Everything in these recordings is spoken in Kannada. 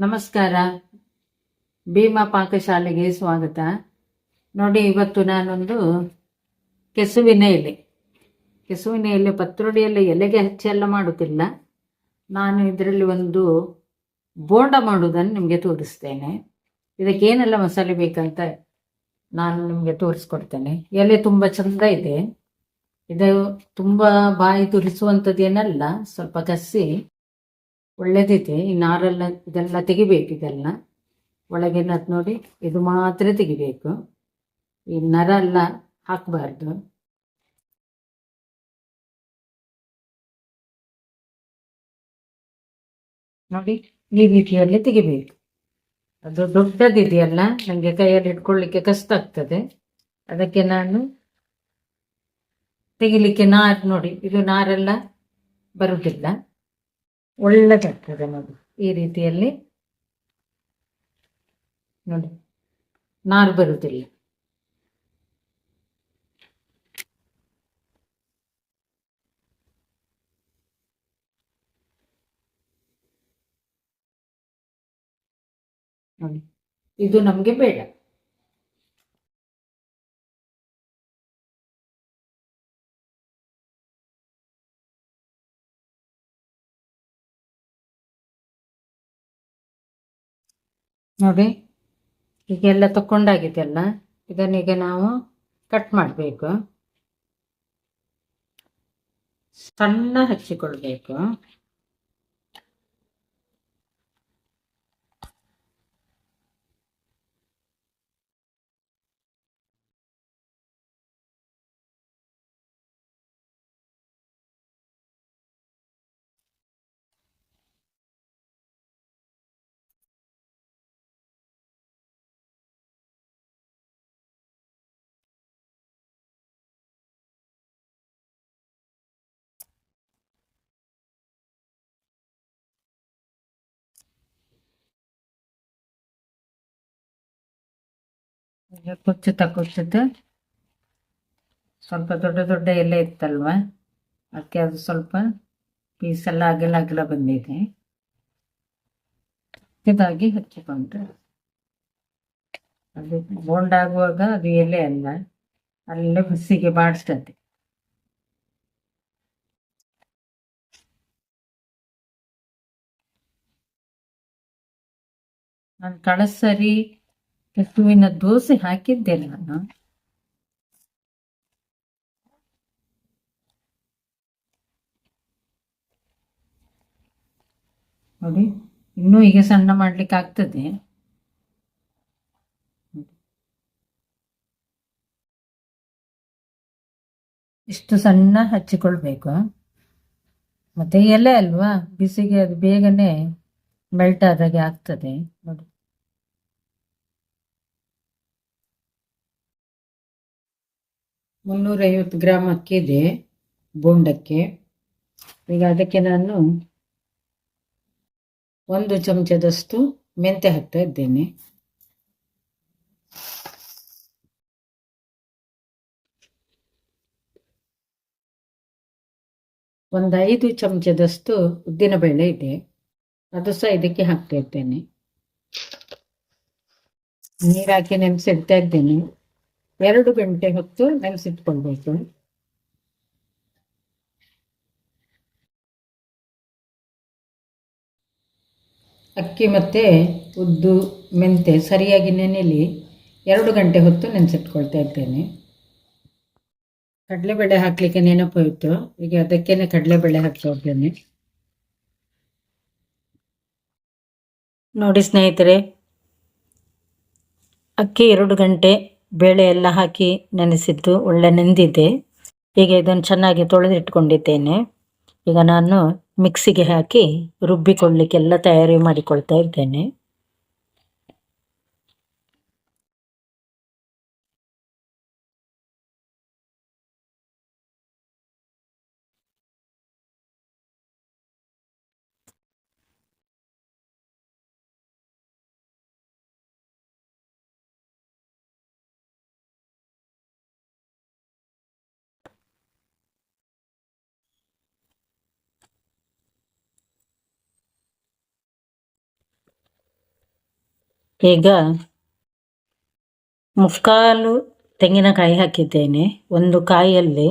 ನಮಸ್ಕಾರ. ಭೀಮಾ ಪಾಕಶಾಲೆಗೆ ಸ್ವಾಗತ. ನೋಡಿ, ಇವತ್ತು ನಾನೊಂದು ಕೆಸುವಿನ ಎಲೆ. ಕೆಸುವಿನ ಎಲೆ ಪತ್ರೊಡಿಯಲ್ಲಿ ಎಲೆಗೆ ಹಚ್ಚಿ ಎಲ್ಲ ಮಾಡುತ್ತಿಲ್ಲ. ನಾನು ಇದರಲ್ಲಿ ಒಂದು ಬೋಂಡ ಮಾಡುವುದನ್ನು ನಿಮಗೆ ತೋರಿಸ್ತೇನೆ. ಇದಕ್ಕೆ ಏನೆಲ್ಲ ಮಸಾಲೆ ಬೇಕಂತ ನಾನು ನಿಮಗೆ ತೋರಿಸ್ಕೊಡ್ತೇನೆ. ಎಲೆ ತುಂಬ ಚಂದ ಇದೆ. ಇದು ತುಂಬ ಬಾಯಿ ತುರಿಸುವಂಥದ್ದೇನಲ್ಲ ಸ್ವಲ್ಪ ಕಸಿ. ಒಳ್ಳೆದಿದೆ. ಈ ನಾರೆಲ್ಲ ಇದೆಲ್ಲ ತೆಗಿಬೇಕು ಇದೆಲ್ಲ. ಒಳಗಿನ ನೋಡಿ ಇದು ಮಾತ್ರ ತೆಗಿಬೇಕು. ಈ ನರ ಎಲ್ಲ ಹಾಕಬಾರ್ದು. ನೋಡಿ ಈ ರೀತಿಯಲ್ಲಿ ತೆಗಿಬೇಕು. ಅದು ದೊಡ್ಡದಿದೆಯಲ್ಲ ನನಗೆ ಕೈಯಲ್ಲಿ ಇಟ್ಕೊಳ್ಳಿಕ್ಕೆ ಕಷ್ಟ ಆಗ್ತದೆ. ಅದಕ್ಕೆ ನಾನು ತೆಗಿಲಿಕ್ಕೆ ನಾರು ನೋಡಿ, ಇದು ನಾರೆಲ್ಲ ಬರುವುದಿಲ್ಲ. ಒಳ್ಳೆದಾಗ್ತದೆ ನೋಡಿ ಈ ರೀತಿಯಲ್ಲಿ ನೋಡಿ ನಾರು ಬರುವುದಿಲ್ಲ ನೋಡಿ ಇದು ನಮಗೆ ಬೇಡ. ನೋಡಿ ಈಗೆಲ್ಲ ತಕೊಂಡಾಗಿದೆಲ್ಲ ಇದನ್ನೀಗ ನಾವು ಕಟ್ ಮಾಡಬೇಕು. ಸಣ್ಣ ಹಚ್ಚಿಕೊಳ್ಬೇಕು. ಈಗ ಕೊಚ್ಚು ತಗೊಳ್ತಿದ್ದು ಸ್ವಲ್ಪ ದೊಡ್ಡ ದೊಡ್ಡ ಎಲೆ ಇತ್ತಲ್ವ? ಅದಕ್ಕೆ ಅದು ಸ್ವಲ್ಪ ಪೀಸ್ ಎಲ್ಲ ಅಗಲ ಅಗಲ ಬಂದಿದೆ. ಇದಾಗಿ ಹಚ್ಚಿಕೊಂಡ್ರೆ ಅದು ಬೋಂಡಾಗುವಾಗ ಅದು ಎಲೆ ಅಲ್ಲ, ಅಲ್ಲೇ ಬಸ್ಸಿಗೆ ಬಾಡಿಸ್ತದೆ ನಾನು ಕಳಸರಿ ಕೆಸುವಿನ ದೋಸೆ ಹಾಕಿದ್ದೆ ನಾನು. ನೋಡಿ, ಇನ್ನೂ ಈಗ ಸಣ್ಣ ಮಾಡ್ಲಿಕ್ಕೆ ಆಗ್ತದೆ. ಇಷ್ಟು ಸಣ್ಣ ಹಚ್ಚಿಕೊಳ್ಬೇಕು. ಮತ್ತೆ ಎಲೆ ಅಲ್ವಾ? ಬಿಸಿಗೆ ಅದು ಬೇಗನೆ ಮೆಲ್ಟ್ ಆದಾಗೆ ಆಗ್ತದೆ. ನೋಡಿ. ಮುನ್ನೂರೈವತ್ತು ಗ್ರಾಮ್ ಅಕ್ಕಿ ಇದೆ, ಬೋಂಡಕ್ಕೆ. ಈಗ ಅದಕ್ಕೆ ನಾನು ಒಂದು ಚಮಚದಷ್ಟು ಮೆಂತೆ ಹಾಕ್ತಾ ಇದ್ದೇನೆ. ಒಂದು ಐದು ಚಮಚದಷ್ಟು ಉದ್ದಿನಬೇಳೆ ಇದೆ, ಅದು ಸಹ ಇದಕ್ಕೆ ಹಾಕ್ತಾ ಇದ್ದೇನೆ. ನೀರಾಕಿ ನೆನೆಸಿಡ್ತಾ ಇದ್ದೇನೆ. ಎರಡು ಗಂಟೆ ಹೊತ್ತು ನೆನೆಸಿಟ್ಕೊಳ್ಬೇಕು ಅಕ್ಕಿ ಮತ್ತು ಉದ್ದು ಮೆಂತೆ ಸರಿಯಾಗಿ ನೆನೆಲಿ ಎರಡು ಗಂಟೆ ಹೊತ್ತು ನೆನೆಸಿಟ್ಕೊಳ್ತಾ ಇದ್ದೇನೆ. ಕಡಲೆಬೇಳೆ ಹಾಕಲಿಕ್ಕೆ ನೆನಪೋಯಿತು ಈಗ ಅದಕ್ಕೇನೆ ಕಡಲೆಬೇಳೆ ಹಾಕ್ತಾ ಇದ್ದೇನೆ. ನೋಡಿ ಸ್ನೇಹಿತರೆ, ಅಕ್ಕಿ ಎರಡು ಗಂಟೆ ಬೇಳೆ ಎಲ್ಲ ಹಾಕಿ ನೆನೆಸಿದ್ದು ಒಳ್ಳೆ ನೆಂದಿದೆ. ಈಗ ಇದನ್ನು ಚೆನ್ನಾಗಿ ತೊಳೆದಿಟ್ಕೊಂಡಿದ್ದೇನೆ. ಈಗ ನಾನು ಮಿಕ್ಸಿಗೆ ಹಾಕಿ ರುಬ್ಬಿಕೊಳ್ಳಿಕ್ಕೆಲ್ಲ ತಯಾರಿ ಮಾಡಿಕೊಳ್ತಾ ಇದ್ದೇನೆ. ಈಗ ಮುಕ್ಕಾಲು ತೆಂಗಿನಕಾಯಿ ಹಾಕಿದ್ದೇನೆ. ಒಂದು ಕಾಯಿಯಲ್ಲಿ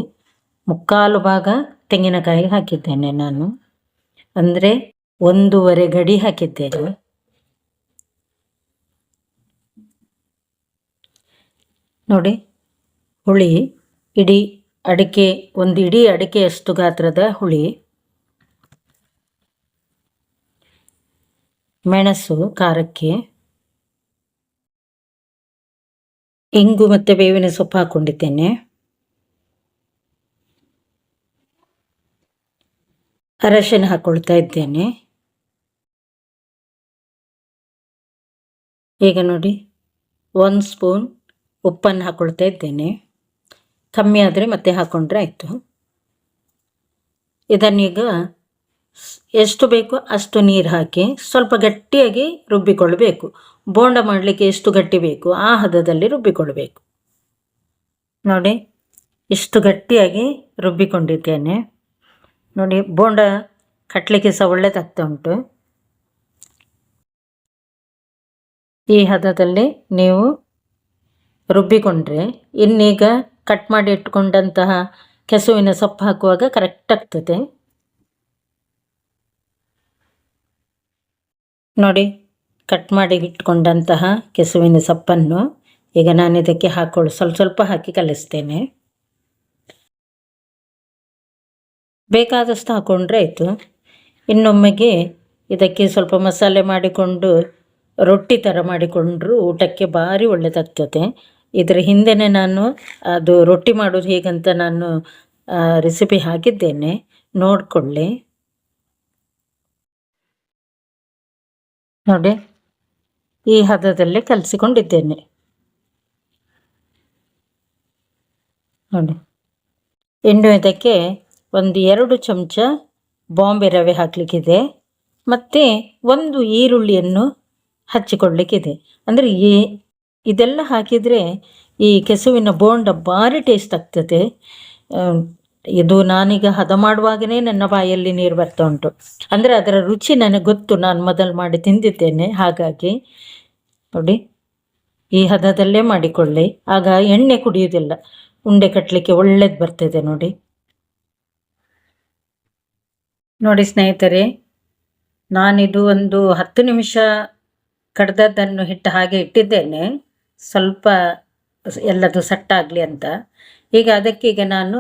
ಮುಕ್ಕಾಲು ಭಾಗ ತೆಂಗಿನಕಾಯಿ ಹಾಕಿದ್ದೇನೆ ನಾನು. ಅಂದರೆ ಒಂದೂವರೆ ಗಡಿ ಹಾಕಿದ್ದೇನೆ. ನೋಡಿ, ಹುಳಿ ಇಡಿ ಅಡಿಕೆ, ಒಂದು ಇಡೀ ಅಡಿಕೆಯಷ್ಟು ಗಾತ್ರದ ಹುಳಿ. ಮೆಣಸು, ಖಾರಕ್ಕೆ ಇಂಗು ಮತ್ತು ಬೇವಿನ ಸೊಪ್ಪು ಹಾಕ್ಕೊಂಡಿದ್ದೇನೆ ಅರಶಿನ ಹಾಕ್ಕೊಳ್ತಾ ಇದ್ದೇನೆ. ಈಗ ನೋಡಿ ಒಂದು ಸ್ಪೂನ್ ಉಪ್ಪನ್ನು ಹಾಕ್ಕೊಳ್ತಾ ಇದ್ದೇನೆ. ಕಮ್ಮಿ ಆದರೆ ಮತ್ತೆ ಹಾಕ್ಕೊಂಡ್ರೆ ಆಯಿತು. ಇದನ್ನೀಗ ಎಷ್ಟು ಬೇಕೋ ಅಷ್ಟು ನೀರು ಹಾಕಿ ಸ್ವಲ್ಪ ಗಟ್ಟಿಯಾಗಿ ರುಬ್ಬಿಕೊಳ್ಳಬೇಕು. ಬೋಂಡ ಮಾಡಲಿಕ್ಕೆ ಎಷ್ಟು ಗಟ್ಟಿ ಬೇಕು ಆ ಹದದಲ್ಲಿ ರುಬ್ಬಿಕೊಳ್ಬೇಕು ನೋಡಿ, ಇಷ್ಟು ಗಟ್ಟಿಯಾಗಿ ರುಬ್ಬಿಕೊಂಡಿದ್ದೇನೆ. ನೋಡಿ, ಬೋಂಡ ಕಟ್ಟಲಿಕ್ಕೆ ಸಹ ಒಳ್ಳೆದಾಗ್ತಾ ಉಂಟು. ಈ ಹದದಲ್ಲಿ ನೀವು ರುಬ್ಬಿಕೊಂಡ್ರೆ ಇನ್ನೀಗ ಕಟ್ ಮಾಡಿ ಇಟ್ಕೊಂಡಂತಹ ಕೆಸುವಿನ ಸೊಪ್ಪು ಹಾಕುವಾಗ ಕರೆಕ್ಟ್ ಆಗ್ತದೆ. ನೋಡಿ ಕಟ್ ಮಾಡಿ ಇಟ್ಕೊಂಡಂತಹ ಕೆಸುವಿನ ಸೊಪ್ಪನ್ನು ಈಗ ನಾನು ಇದಕ್ಕೆ ಹಾಕೊಳ್ಳಿ. ಸ್ವಲ್ಪ ಸ್ವಲ್ಪ ಹಾಕಿ ಕಲಿಸ್ತೇನೆ. ಬೇಕಾದಷ್ಟು ಹಾಕೊಂಡ್ರೆ ಆಯಿತು. ಇನ್ನೊಮ್ಮೆಗೆ ಇದಕ್ಕೆ ಸ್ವಲ್ಪ ಮಸಾಲೆ ಮಾಡಿಕೊಂಡು, ರೊಟ್ಟಿ ಥರ ಮಾಡಿಕೊಂಡ್ರು ಊಟಕ್ಕೆ ಭಾರಿ ಒಳ್ಳೆಯದಾಗ್ತದೆ ಇದರ ಹಿಂದೆನೇ ನಾನು ಅದು ರೊಟ್ಟಿ ಮಾಡೋದು ಹೇಗಂತ ನಾನು ರೆಸಿಪಿ ಹಾಕಿದ್ದೇನೆ. ನೋಡಿಕೊಳ್ಳಿ. ನೋಡಿ, ಈ ಹದದಲ್ಲಿ ಕಲಸಿಕೊಂಡಿದ್ದೇನೆ. ನೋಡಿ ಇನ್ನು ಇದಕ್ಕೆ ಒಂದು ಎರಡು ಚಮಚ ಬಾಂಬೆ ರವೆ ಹಾಕಲಿಕ್ಕಿದೆ ಮತ್ತು ಒಂದು ಈರುಳ್ಳಿಯನ್ನು ಹಚ್ಚಿಕೊಳ್ಳಿಕ್ಕಿದೆ. ಅಂದರೆ ಈ ಇದೆಲ್ಲ ಹಾಕಿದರೆ ಈ ಕೆಸುವಿನ ಬೋಂಡ ಭಾರಿ ಟೇಸ್ಟ್ ಆಗ್ತದೆ. ಇದು ನಾನೀಗ ಹದ ಮಾಡುವಾಗಲೇ ನನ್ನ ಬಾಯಲ್ಲಿ ನೀರು ಬರ್ತಾ ಉಂಟು. ಅಂದರೆ ಅದರ ರುಚಿ ನನಗೆ ಗೊತ್ತು, ನಾನು ಮೊದಲು ಮಾಡಿ ತಿಂದಿದ್ದೇನೆ. ಹಾಗಾಗಿ ನೋಡಿ, ಈ ಹದದಲ್ಲೇ ಮಾಡಿಕೊಳ್ಳಿ. ಆಗ ಎಣ್ಣೆ ಕುಡಿಯುವುದಿಲ್ಲ. ಉಂಡೆ ಕಟ್ಟಲಿಕ್ಕೆ ಒಳ್ಳೇದು ಬರ್ತದೆ ನೋಡಿ. ನೋಡಿ ಸ್ನೇಹಿತರೆ, ನಾನಿದು ಒಂದು ಹತ್ತು ನಿಮಿಷ ಕಡ್ದದ್ದನ್ನು ಹಿಟ್ಟು ಹಾಗೆ ಇಟ್ಟಿದ್ದೇನೆ. ಸ್ವಲ್ಪ ಎಲ್ಲದು ಸಟ್ಟಾಗಲಿ ಅಂತ. ಈಗ ಅದಕ್ಕೀಗ ನಾನು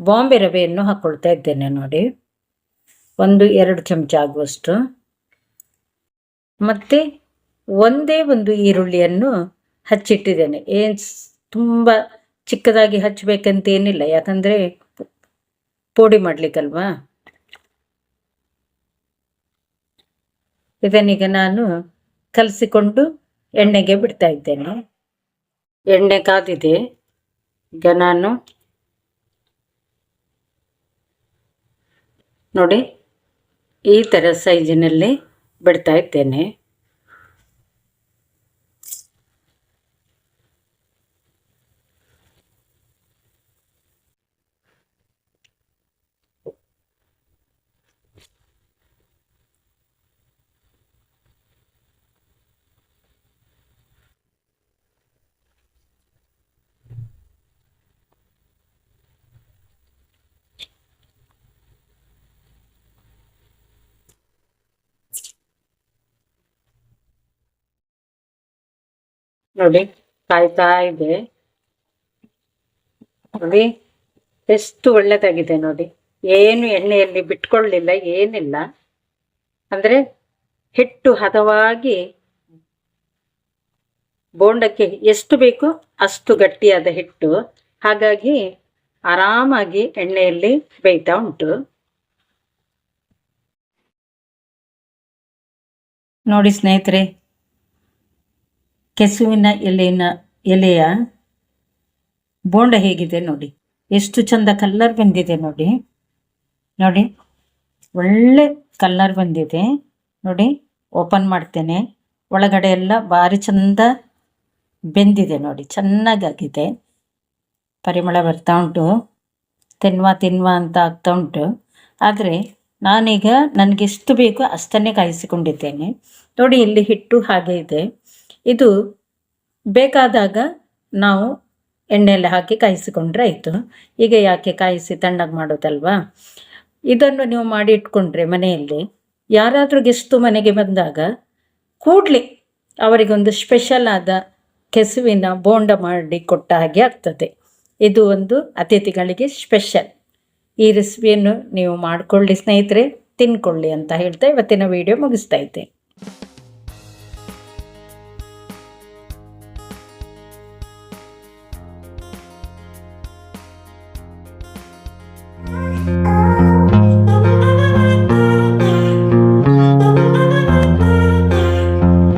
ಬಾಂಬೆ ರವೆಯನ್ನು ಹಾಕ್ಕೊಳ್ತಾ ಇದ್ದೇನೆ ನೋಡಿ. ಒಂದು, ಎರಡು ಚಮಚ ಆಗುವಷ್ಟು. ಮತ್ತು ಒಂದೇ ಒಂದು ಈರುಳ್ಳಿಯನ್ನು ಹಚ್ಚಿಟ್ಟಿದ್ದೇನೆ. ಏನು ತುಂಬ ಚಿಕ್ಕದಾಗಿ ಹಚ್ಚಬೇಕಂತ ಏನಿಲ್ಲ. ಯಾಕಂದರೆ ಪೋಡಿ ಮಾಡಲಿಕ್ಕಲ್ವಾ? ಇದನ್ನೀಗ ನಾನು ಕಲಸಿಕೊಂಡು ಎಣ್ಣೆಗೆ ಬಿಡ್ತಾ ಇದ್ದೇನೆ. ಎಣ್ಣೆ ಕಾದಿದೆ. ಈಗ ನಾನು ನೋಡಿ ಈ ಥರ ಸೈಜಿನಲ್ಲಿ ಬಿಡ್ತಾ ಇದ್ದೇನೆ ನೋಡಿ, ಕಾಯ್ತಾ ಇದೆ. ನೋಡಿ, ಎಷ್ಟು ಒಳ್ಳೆದಾಗಿದೆ ನೋಡಿ. ಏನು ಎಣ್ಣೆಯಲ್ಲಿ ಬಿಟ್ಕೊಳ್ಳಿಲ್ಲ, ಏನಿಲ್ಲ. ಅಂದ್ರೆ ಹಿಟ್ಟು ಹದವಾಗಿ ಬೋಂಡಕ್ಕೆ ಎಷ್ಟು ಬೇಕು ಅಷ್ಟು ಗಟ್ಟಿಯಾದ ಹಿಟ್ಟು. ಹಾಗಾಗಿ ಆರಾಮಾಗಿ ಎಣ್ಣೆಯಲ್ಲಿ ಬೇಯ್ತಾ ಉಂಟು. ನೋಡಿ ಸ್ನೇಹಿತರೆ ಕೆಸುವಿನ ಎಲೆನ, ಎಲೆಯ ಬೋಂಡ ಹೇಗಿದೆ ನೋಡಿ. ಎಷ್ಟು ಚಂದ ಕಲ್ಲರ್ ಬಂದಿದೆ ನೋಡಿ. ನೋಡಿ, ಒಳ್ಳೆ ಕಲ್ಲರ್ ಬಂದಿದೆ. ನೋಡಿ ಓಪನ್ ಮಾಡ್ತೇನೆ. ಒಳಗಡೆ ಎಲ್ಲ ಭಾರಿ ಚಂದ ಬೆಂದಿದೆ ನೋಡಿ. ಚೆನ್ನಾಗಾಗಿದೆ. ಪರಿಮಳ ಬರ್ತಾ ಉಂಟು. ತಿನ್ವ ತಿನ್ನುವ ಅಂತ ಆಗ್ತಾ ಉಂಟು. ಆದರೆ ನಾನೀಗ ನನಗೆಷ್ಟು ಬೇಕೋ ಅಷ್ಟನ್ನೇ ಕಾಯಿಸಿಕೊಂಡಿದ್ದೇನೆ. ನೋಡಿ, ಇಲ್ಲಿ ಹಿಟ್ಟು ಹಾಗೆ ಇದೆ. ಇದು ಬೇಕಾದಾಗ ನಾವು ಎಣ್ಣೆಯಲ್ಲಿ ಹಾಕಿ ಕಾಯಿಸಿಕೊಂಡ್ರೆ ಆಯಿತು. ಈಗ ಯಾಕೆ ಕಾಯಿಸಿ ತಣ್ಣಗೆ ಮಾಡೋದಲ್ವಾ? ಇದನ್ನು ನೀವು ಮಾಡಿ ಇಟ್ಕೊಂಡ್ರೆ ಮನೆಯಲ್ಲಿ ಯಾರಾದರೂ ಗೆಸ್ಟು ಮನೆಗೆ ಬಂದಾಗ ಕೂಡಲೇ ಅವರಿಗೊಂದು ಸ್ಪೆಷಲ್ ಆದ ಕೆಸುವಿನ ಬೋಂಡ ಮಾಡಿ ಕೊಟ್ಟ ಹಾಗೆ ಆಗ್ತದೆ. ಇದು ಒಂದು ಅತಿಥಿಗಳಿಗೆ ಸ್ಪೆಷಲ್ ಈ ರೆಸಿಪಿಯನ್ನು ನೀವು ಮಾಡಿಕೊಳ್ಳಿ ಸ್ನೇಹಿತರೆ, ತಿನ್ಕೊಳ್ಳಿ ಅಂತ ಹೇಳ್ತಾ ಇವತ್ತಿನ ವಿಡಿಯೋ ಮುಗಿಸ್ತಾ ಇದ್ದೆ.